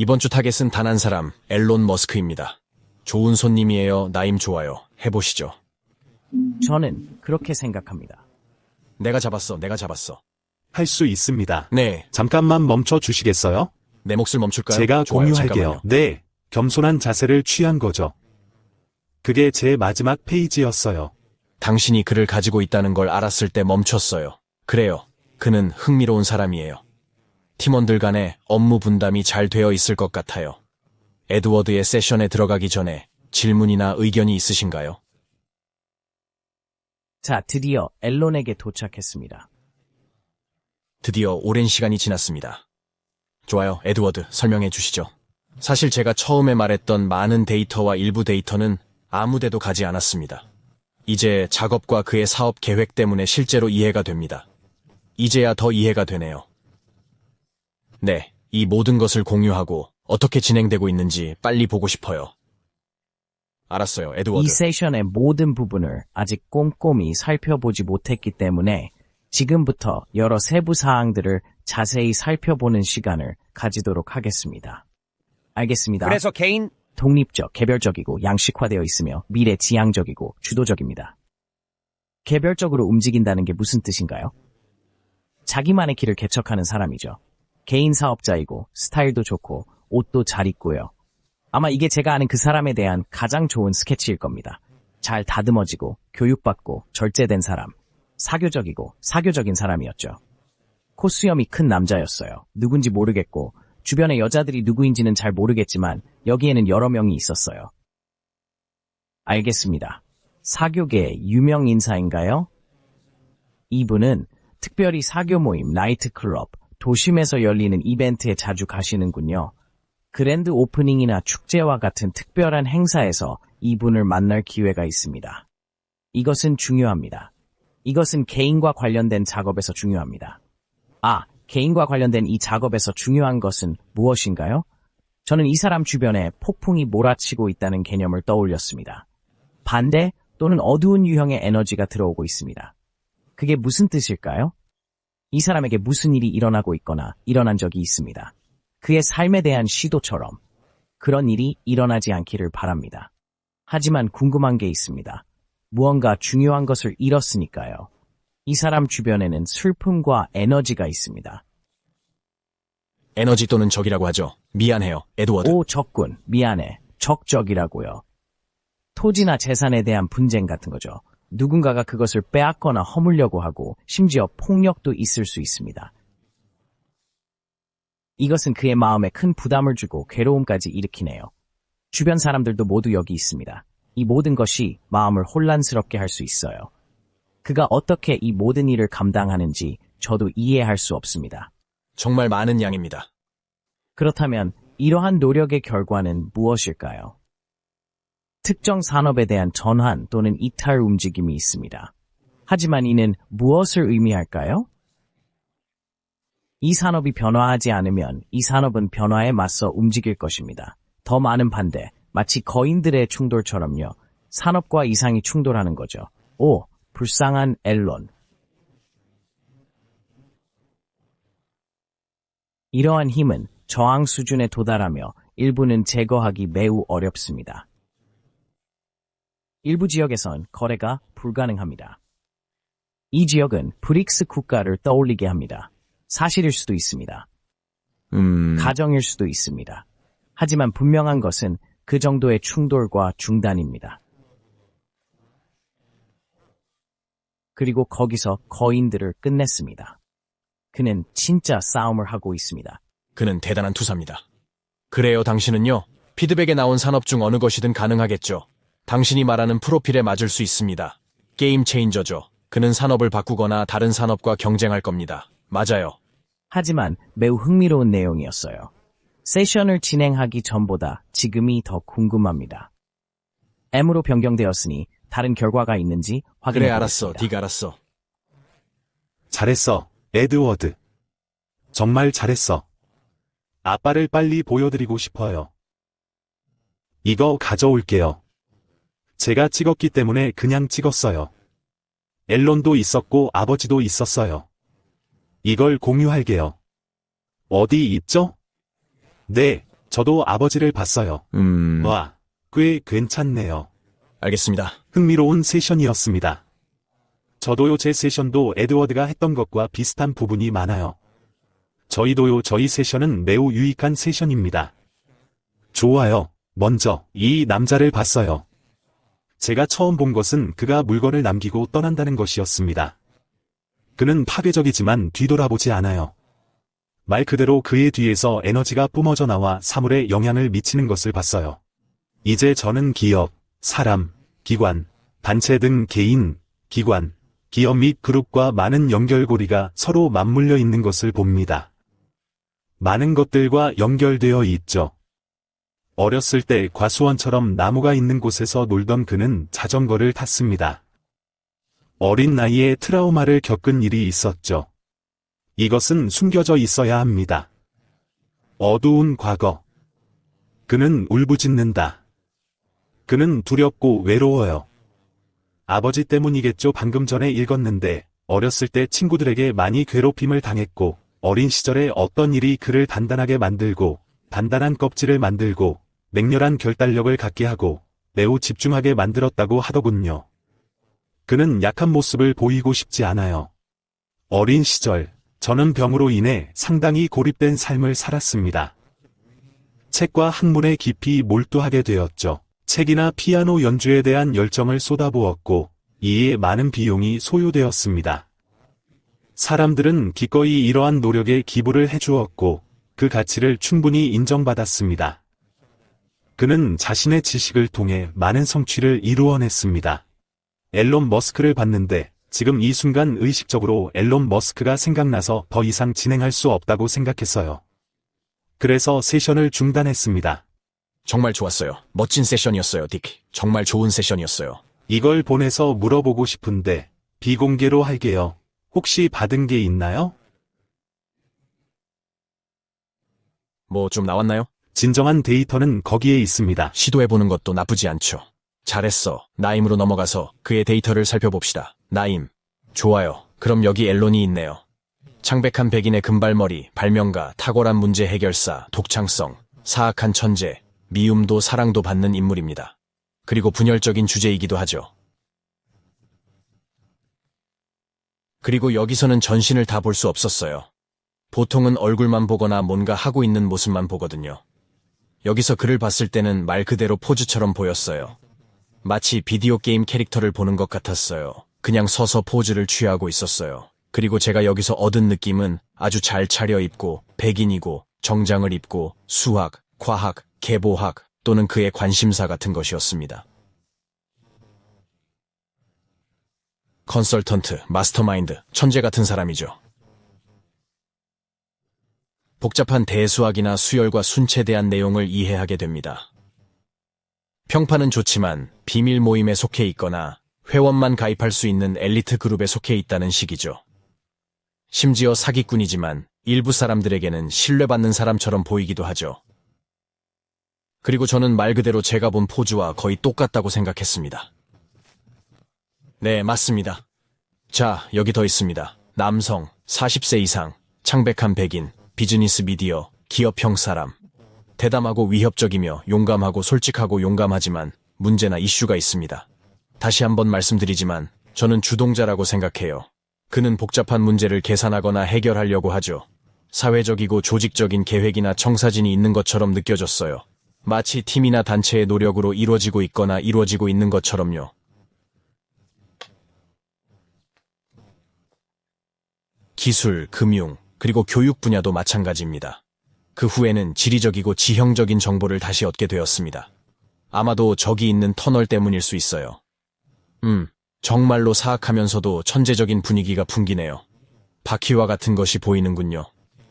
이번 주 타겟은 단 한 사람, 앨론 머스크입니다. 좋은 손님이에요. 나임 좋아요. 해보시죠. 저는 그렇게 생각합니다. 내가 잡았어. 내가 잡았어. 할 수 있습니다. 네. 잠깐만 멈춰 주시겠어요? 내 몫을 멈출까요? 제가 좋아요, 공유할게요. 잠깐만요. 네, 겸손한 자세를 취한 거죠. 그게 제 마지막 페이지였어요. 당신이 그를 가지고 있다는 걸 알았을 때 멈췄어요. 그래요. 그는 흥미로운 사람이에요. 팀원들 간에 업무 분담이 잘 되어 있을 것 같아요. 에드워드의 세션에 들어가기 전에 질문이나 의견이 있으신가요? 자, 드디어 앨론에게 도착했습니다. 드디어 오랜 시간이 지났습니다. 좋아요. 에드워드, 설명해 주시죠. 사실 제가 처음에 말했던 많은 데이터와 일부 데이터는 아무데도 가지 않았습니다. 이제 작업과 그의 사업 계획 때문에 실제로 이해가 됩니다. 이제야 더 이해가 되네요. 네, 이 모든 것을 공유하고 어떻게 진행되고 있는지 빨리 보고 싶어요. 알았어요, 에드워드. 이 세션의 모든 부분을 아직 꼼꼼히 살펴보지 못했기 때문에 지금부터 여러 세부 사항들을 자세히 살펴보는 시간을 가지도록 하겠습니다. 알겠습니다. 그래서 개인 독립적, 개별적이고 양식화되어 있으며 미래 지향적이고 주도적입니다. 개별적으로 움직인다는 게 무슨 뜻인가요? 자기만의 길을 개척하는 사람이죠. 개인 사업자이고 스타일도 좋고 옷도 잘 입고요. 아마 이게 제가 아는 그 사람에 대한 가장 좋은 스케치일 겁니다. 잘 다듬어지고 교육받고 절제된 사람, 사교적이고 사교적인 사람이었죠. 코수염이 큰 남자였어요. 누군지 모르겠고 주변의 여자들이 누구인지는 잘 모르겠지만 여기에는 여러 명이 있었어요. 알겠습니다. 사교계의 유명 인사인가요? 이분은 특별히 사교 모임, 나이트클럽, 도심에서 열리는 이벤트에 자주 가시는군요. 그랜드 오프닝이나 축제와 같은 특별한 행사에서 이분을 만날 기회가 있습니다. 이것은 중요합니다. 이것은 개인과 관련된 작업에서 중요합니다. 아, 개인과 관련된 이 작업에서 중요한 것은 무엇인가요? 저는 이 사람 주변에 폭풍이 몰아치고 있다는 개념을 떠올렸습니다. 반대 또는 어두운 유형의 에너지가 들어오고 있습니다. 그게 무슨 뜻일까요? 이 사람에게 무슨 일이 일어나고 있거나 일어난 적이 있습니다. 그의 삶에 대한 시도처럼 그런 일이 일어나지 않기를 바랍니다. 하지만 궁금한 게 있습니다. 무언가 중요한 것을 잃었으니까요. 이 사람 주변에는 슬픔과 에너지가 있습니다. 에너지 또는 적이라고 하죠. 미안해요, 에드워드. 오, 적군. 미안해. 적적이라고요. 토지나 재산에 대한 분쟁 같은 거죠. 누군가가 그것을 빼앗거나 허물려고 하고 심지어 폭력도 있을 수 있습니다. 이것은 그의 마음에 큰 부담을 주고 괴로움까지 일으키네요. 주변 사람들도 모두 여기 있습니다. 이 모든 것이 마음을 혼란스럽게 할 수 있어요. 그가 어떻게 이 모든 일을 감당하는지 저도 이해할 수 없습니다. 정말 많은 양입니다. 그렇다면 이러한 노력의 결과는 무엇일까요? 특정 산업에 대한 전환 또는 이탈 움직임이 있습니다. 하지만 이는 무엇을 의미할까요? 이 산업이 변화하지 않으면 이 산업은 변화에 맞서 움직일 것입니다. 더 많은 반대, 마치 거인들의 충돌처럼요. 산업과 이상이 충돌하는 거죠. 오, 불쌍한 앨런. 이러한 힘은 저항 수준에 도달하며 일부는 제거하기 매우 어렵습니다. 일부 지역에선 거래가 불가능합니다. 이 지역은 브릭스 국가를 떠올리게 합니다. 사실일 수도 있습니다. 음, 가정일 수도 있습니다. 하지만 분명한 것은 그 정도의 충돌과 중단입니다. 그리고 거기서 거인들을 끝냈습니다. 그는 진짜 싸움을 하고 있습니다. 그는 대단한 투사입니다. 그래요, 당신은요? 피드백에 나온 산업 중 어느 것이든 가능하겠죠. 당신이 말하는 프로필에 맞을 수 있습니다. 게임 체인저죠. 그는 산업을 바꾸거나 다른 산업과 경쟁할 겁니다. 맞아요. 하지만 매우 흥미로운 내용이었어요. 세션을 진행하기 전보다 지금이 더 궁금합니다. M으로 변경되었으니 다른 결과가 있는지 확인해 그래, 알았어. 보겠습니다. 네가 알았어. 잘했어, 에드워드. 정말 잘했어. 아빠를 빨리 보여드리고 싶어요. 이거 가져올게요. 제가 찍었기 때문에 그냥 찍었어요. 앨런도 있었고 아버지도 있었어요. 이걸 공유할게요. 어디 있죠? 네, 저도 아버지를 봤어요. 음, 와, 꽤 괜찮네요. 알겠습니다. 흥미로운 세션이었습니다. 저도요 제 세션도 에드워드가 했던 것과 비슷한 부분이 많아요. 저희도요 저희 세션은 매우 유익한 세션입니다. 좋아요. 먼저 이 남자를 봤어요. 제가 처음 본 것은 그가 물건을 남기고 떠난다는 것이었습니다. 그는 파괴적이지만 뒤돌아보지 않아요. 말 그대로 그의 뒤에서 에너지가 뿜어져 나와 사물에 영향을 미치는 것을 봤어요. 이제 저는 기업, 사람, 기관, 단체 등 개인, 기관, 기업 및 그룹과 많은 연결고리가 서로 맞물려 있는 것을 봅니다. 많은 것들과 연결되어 있죠. 어렸을 때 과수원처럼 나무가 있는 곳에서 놀던 그는 자전거를 탔습니다. 어린 나이에 트라우마를 겪은 일이 있었죠. 이것은 숨겨져 있어야 합니다. 어두운 과거. 그는 울부짖는다. 그는 두렵고 외로워요. 아버지 때문이겠죠. 방금 전에 읽었는데 어렸을 때 친구들에게 많이 괴롭힘을 당했고 어린 시절에 어떤 일이 그를 단단하게 만들고 단단한 껍질을 만들고 맹렬한 결단력을 갖게 하고 매우 집중하게 만들었다고 하더군요. 그는 약한 모습을 보이고 싶지 않아요. 어린 시절 저는 병으로 인해 상당히 고립된 삶을 살았습니다. 책과 학문에 깊이 몰두하게 되었죠. 책이나 피아노 연주에 대한 열정을 쏟아부었고 이에 많은 비용이 소요되었습니다. 사람들은 기꺼이 이러한 노력에 기부를 해주었고 그 가치를 충분히 인정받았습니다. 그는 자신의 지식을 통해 많은 성취를 이루어냈습니다. 앨런 머스크를 봤는데 지금 이 순간 의식적으로 앨런 머스크가 생각나서 더 이상 진행할 수 없다고 생각했어요. 그래서 세션을 중단했습니다. 정말 좋았어요. 멋진 세션이었어요, 딕. 정말 좋은 세션이었어요. 이걸 보내서 물어보고 싶은데 비공개로 할게요. 혹시 받은 게 있나요? 뭐 좀 나왔나요? 진정한 데이터는 거기에 있습니다. 시도해보는 것도 나쁘지 않죠. 잘했어. 나임으로 넘어가서 그의 데이터를 살펴봅시다. 나임. 좋아요. 그럼 여기 앨론이 있네요. 창백한 백인의 금발머리, 발명가, 탁월한 문제 해결사, 독창성, 사악한 천재, 미움도 사랑도 받는 인물입니다. 그리고 분열적인 주제이기도 하죠. 그리고 여기서는 전신을 다 볼 수 없었어요. 보통은 얼굴만 보거나 뭔가 하고 있는 모습만 보거든요. 여기서 그를 봤을 때는 말 그대로 포즈처럼 보였어요. 마치 비디오 게임 캐릭터를 보는 것 같았어요. 그냥 서서 포즈를 취하고 있었어요. 그리고 제가 여기서 얻은 느낌은 아주 잘 차려입고 백인이고 정장을 입고 수학, 과학, 계보학 또는 그의 관심사 같은 것이었습니다. 컨설턴트, 마스터마인드, 천재 같은 사람이죠. 복잡한 대수학이나 수열과 순체에 대한 내용을 이해하게 됩니다. 평판은 좋지만 비밀 모임에 속해 있거나 회원만 가입할 수 있는 엘리트 그룹에 속해 있다는 식이죠. 심지어 사기꾼이지만 일부 사람들에게는 신뢰받는 사람처럼 보이기도 하죠. 그리고 저는 말 그대로 제가 본 포즈와 거의 똑같다고 생각했습니다. 네, 맞습니다. 자, 여기 더 있습니다. 남성, 40세 이상, 창백한 백인, 비즈니스 미디어, 기업형 사람. 대담하고 위협적이며 용감하고 솔직하고 용감하지만 문제나 이슈가 있습니다. 다시 한번 말씀드리지만 저는 주동자라고 생각해요. 그는 복잡한 문제를 계산하거나 해결하려고 하죠. 사회적이고 조직적인 계획이나 청사진이 있는 것처럼 느껴졌어요. 마치 팀이나 단체의 노력으로 이루어지고 있거나 이루어지고 있는 것처럼요. 기술, 금융, 그리고 교육 분야도 마찬가지입니다. 그 후에는 지리적이고 지형적인 정보를 다시 얻게 되었습니다. 아마도 저기 있는 터널 때문일 수 있어요. 음, 정말로 사악하면서도 천재적인 분위기가 풍기네요. 바퀴와 같은 것이 보이는군요.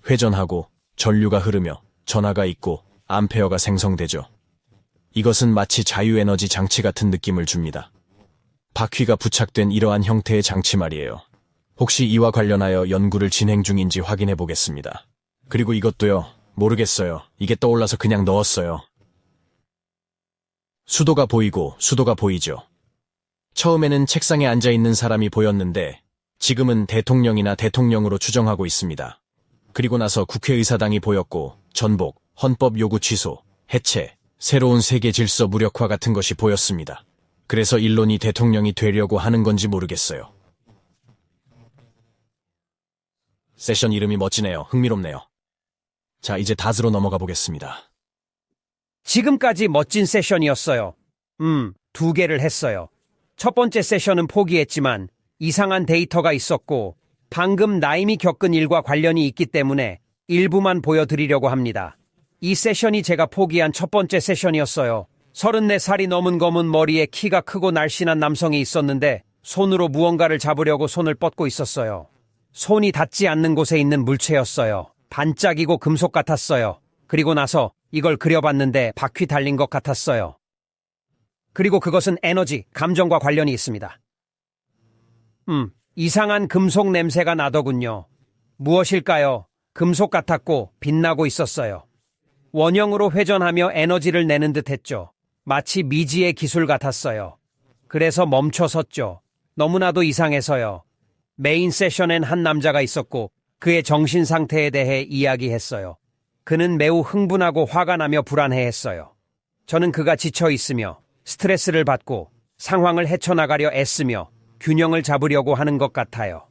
회전하고 전류가 흐르며 전하가 있고 암페어가 생성되죠. 이것은 마치 자유에너지 장치 같은 느낌을 줍니다. 바퀴가 부착된 이러한 형태의 장치 말이에요. 혹시 이와 관련하여 연구를 진행 중인지 확인해 보겠습니다. 그리고 이것도요, 모르겠어요. 이게 떠올라서 그냥 넣었어요. 수도가 보이고 수도가 보이죠. 처음에는 책상에 앉아 있는 사람이 보였는데 지금은 대통령이나 대통령으로 추정하고 있습니다. 그리고 나서 국회의사당이 보였고 전복, 헌법 요구 취소, 해체, 새로운 세계 질서 무력화 같은 것이 보였습니다. 그래서 일론이 대통령이 되려고 하는 건지 모르겠어요. 세션 이름이 멋지네요. 흥미롭네요. 자, 이제 닷으로 넘어가 보겠습니다. 지금까지 멋진 세션이었어요. 음, 두 개를 했어요. 첫 번째 세션은 포기했지만 이상한 데이터가 있었고 방금 나임이 겪은 일과 관련이 있기 때문에 일부만 보여드리려고 합니다. 이 세션이 제가 포기한 첫 번째 세션이었어요. 34살이 넘은 검은 머리에 키가 크고 날씬한 남성이 있었는데 손으로 무언가를 잡으려고 손을 뻗고 있었어요. 손이 닿지 않는 곳에 있는 물체였어요. 반짝이고 금속 같았어요. 그리고 나서 이걸 그려봤는데 바퀴 달린 것 같았어요. 그리고 그것은 에너지, 감정과 관련이 있습니다. 음, 이상한 금속 냄새가 나더군요. 무엇일까요? 금속 같았고 빛나고 있었어요. 원형으로 회전하며 에너지를 내는 듯 했죠. 마치 미지의 기술 같았어요. 그래서 멈춰 섰죠. 너무나도 이상해서요. 메인 세션엔 한 남자가 있었고 그의 정신 상태에 대해 이야기했어요. 그는 매우 흥분하고 화가 나며 불안해했어요. 저는 그가 지쳐 있으며 스트레스를 받고 상황을 헤쳐나가려 애쓰며 균형을 잡으려고 하는 것 같아요.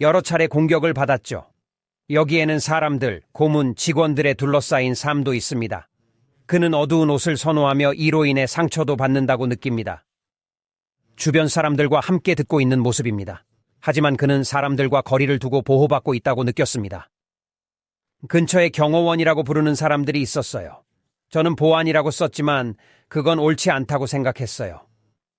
여러 차례 공격을 받았죠. 여기에는 사람들, 고문, 직원들에 둘러싸인 삶도 있습니다. 그는 어두운 옷을 선호하며 이로 인해 상처도 받는다고 느낍니다. 주변 사람들과 함께 듣고 있는 모습입니다. 하지만 그는 사람들과 거리를 두고 보호받고 있다고 느꼈습니다. 근처에 경호원이라고 부르는 사람들이 있었어요. 저는 보안이라고 썼지만 그건 옳지 않다고 생각했어요.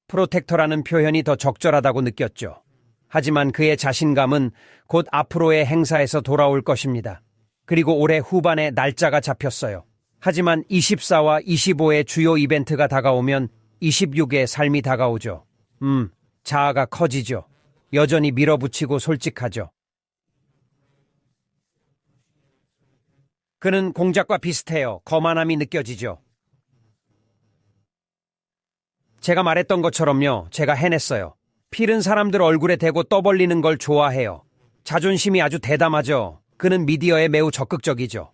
프로텍터라는 표현이 더 적절하다고 느꼈죠. 하지만 그의 자신감은 곧 앞으로의 행사에서 돌아올 것입니다. 그리고 올해 후반에 날짜가 잡혔어요. 하지만 24와 25의 주요 이벤트가 다가오면 26의 삶이 다가오죠. 음, 자아가 커지죠. 여전히 밀어붙이고 솔직하죠. 그는 공작과 비슷해요. 거만함이 느껴지죠. 제가 말했던 것처럼요. 제가 해냈어요. 필은 사람들 얼굴에 대고 떠벌리는 걸 좋아해요. 자존심이 아주 대담하죠. 그는 미디어에 매우 적극적이죠.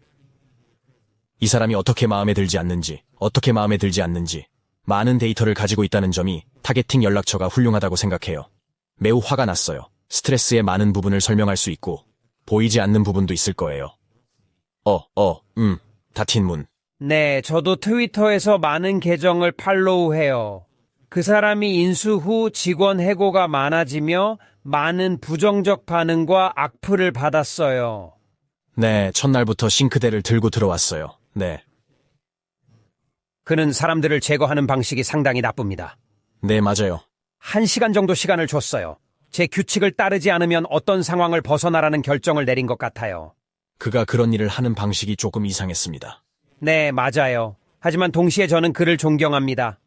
이 사람이 어떻게 마음에 들지 않는지, 어떻게 마음에 들지 않는지, 많은 데이터를 가지고 있다는 점이 타겟팅 연락처가 훌륭하다고 생각해요. 매우 화가 났어요. 스트레스의 많은 부분을 설명할 수 있고, 보이지 않는 부분도 있을 거예요. 어, 어, 음, 다틴 문. 네, 저도 트위터에서 많은 계정을 팔로우해요. 그 사람이 인수 후 직원 해고가 많아지며 많은 부정적 반응과 악플을 받았어요. 네, 첫날부터 싱크대를 들고 들어왔어요. 네, 그는 사람들을 제거하는 방식이 상당히 나쁩니다. 네, 맞아요. 한 시간 정도 시간을 줬어요. 제 규칙을 따르지 않으면 어떤 상황을 벗어나라는 결정을 내린 것 같아요. 그가 그런 일을 하는 방식이 조금 이상했습니다. 네, 맞아요. 하지만 동시에 저는 그를 존경합니다.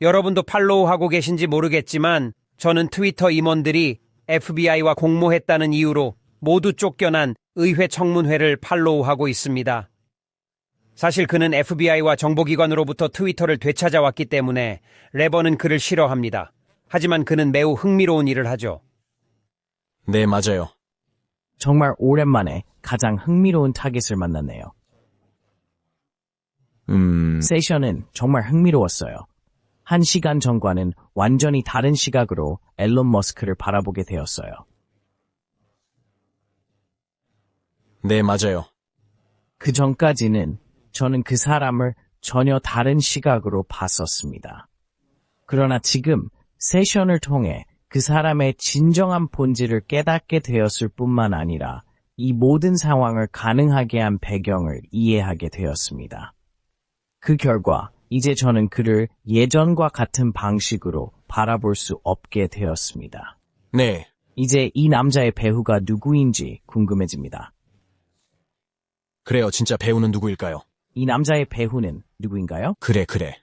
여러분도 팔로우하고 계신지 모르겠지만 저는 트위터 임원들이 FBI와 공모했다는 이유로 모두 쫓겨난 의회 청문회를 팔로우하고 있습니다. 사실 그는 FBI와 정보기관으로부터 트위터를 되찾아왔기 때문에 레버는 그를 싫어합니다. 하지만 그는 매우 흥미로운 일을 하죠. 네, 맞아요. 정말 오랜만에 가장 흥미로운 타겟을 만났네요. 음, 세션은 정말 흥미로웠어요. 한 시간 전과는 완전히 다른 시각으로 앨런 머스크를 바라보게 되었어요. 네, 맞아요. 그 전까지는 저는 그 사람을 전혀 다른 시각으로 봤었습니다. 그러나 지금 세션을 통해 그 사람의 진정한 본질을 깨닫게 되었을 뿐만 아니라 이 모든 상황을 가능하게 한 배경을 이해하게 되었습니다. 그 결과 이제 저는 그를 예전과 같은 방식으로 바라볼 수 없게 되었습니다. 네, 이제 이 남자의 배우가 누구인지 궁금해집니다. 그래요. 진짜 배우는 누구일까요? 이 남자의 배우는 누구인가요? 그래, 그래.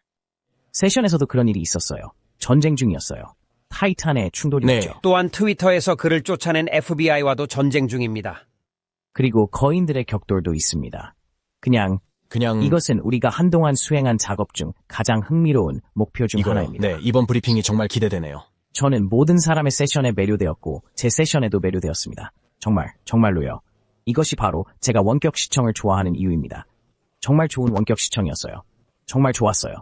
세션에서도 그런 일이 있었어요. 전쟁 중이었어요. 타이탄의 충돌이었죠. 네. 또한 트위터에서 그를 쫓아낸 FBI와도 전쟁 중입니다. 그리고 거인들의 격돌도 있습니다. 그냥 그냥 이것은 우리가 한동안 수행한 작업 중 가장 흥미로운 목표 중 이거요. 하나입니다. 네, 이번 브리핑이 정말 기대되네요. 저는 모든 사람의 세션에 매료되었고 제 세션에도 매료되었습니다. 정말, 정말로요. 이것이 바로 제가 원격 시청을 좋아하는 이유입니다. 정말 좋은 원격 시청이었어요. 정말 좋았어요.